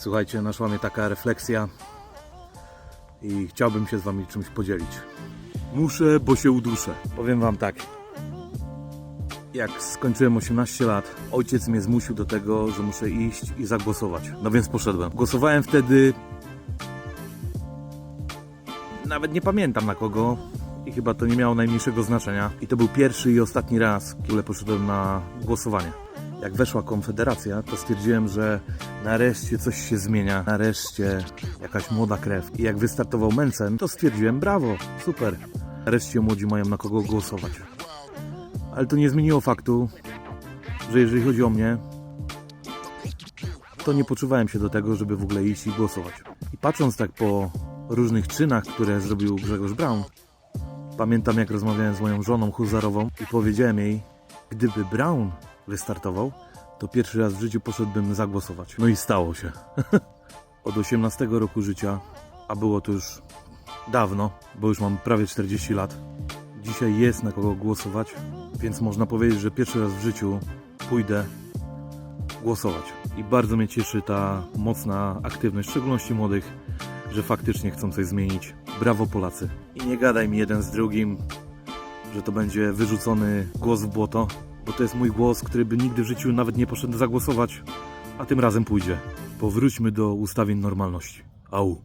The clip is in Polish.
Słuchajcie, naszła mnie taka refleksja i chciałbym się z Wami czymś podzielić. Muszę, bo się uduszę. Powiem Wam tak. Jak skończyłem 18 lat, ojciec mnie zmusił do tego, że muszę iść i zagłosować. No więc poszedłem. Głosowałem wtedy. Nawet nie pamiętam na kogo. I chyba to nie miało najmniejszego znaczenia. I to był pierwszy i ostatni raz, kiedy poszedłem na głosowanie. Jak weszła Konfederacja, to stwierdziłem, że nareszcie coś się zmienia. Nareszcie jakaś młoda krew. I jak wystartował Mencen, to stwierdziłem, brawo, super. Nareszcie młodzi mają na kogo głosować. Ale to nie zmieniło faktu, że jeżeli chodzi o mnie, to nie poczuwałem się do tego, żeby w ogóle iść i głosować. I patrząc tak po różnych czynach, które zrobił Grzegorz Braun, pamiętam jak rozmawiałem z moją żoną Huzarową i powiedziałem jej, gdyby Braun wystartował, to pierwszy raz w życiu poszedłbym zagłosować. No i stało się. Od 18 roku życia, a było to już dawno, bo już mam prawie 40 lat, dzisiaj jest na kogo głosować, więc można powiedzieć, że pierwszy raz w życiu pójdę głosować. I bardzo mnie cieszy ta mocna aktywność, w szczególności młodych, że faktycznie chcą coś zmienić. Brawo Polacy. I nie gadaj mi jeden z drugim, że to będzie wyrzucony głos w błoto, bo to jest mój głos, który by nigdy w życiu nawet nie poszedł zagłosować, a tym razem pójdzie. Powróćmy do ustawień normalności. Au.